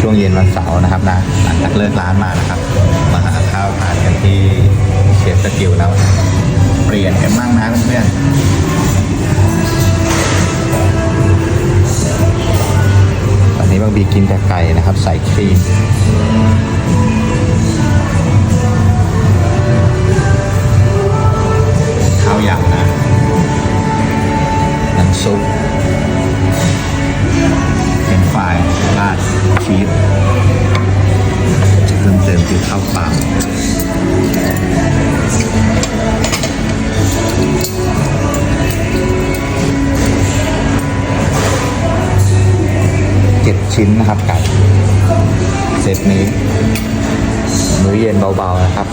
ช่วงเย็นวันเสาร์นะครับนะหลังจากเลิกร้านมานะครับ มาหาข้าวทานกันที่เชฟสกิลแล้วเปลี่ยนกันบ้างนะเพื่อนตอนนี้บางบีกินแต่ไก่นะครับ ใส่ครีมข้าวยำนะน้ำซุป ชิ้นนะครับไก่เซตนี้ มื้อเย็นเบาๆนะครับ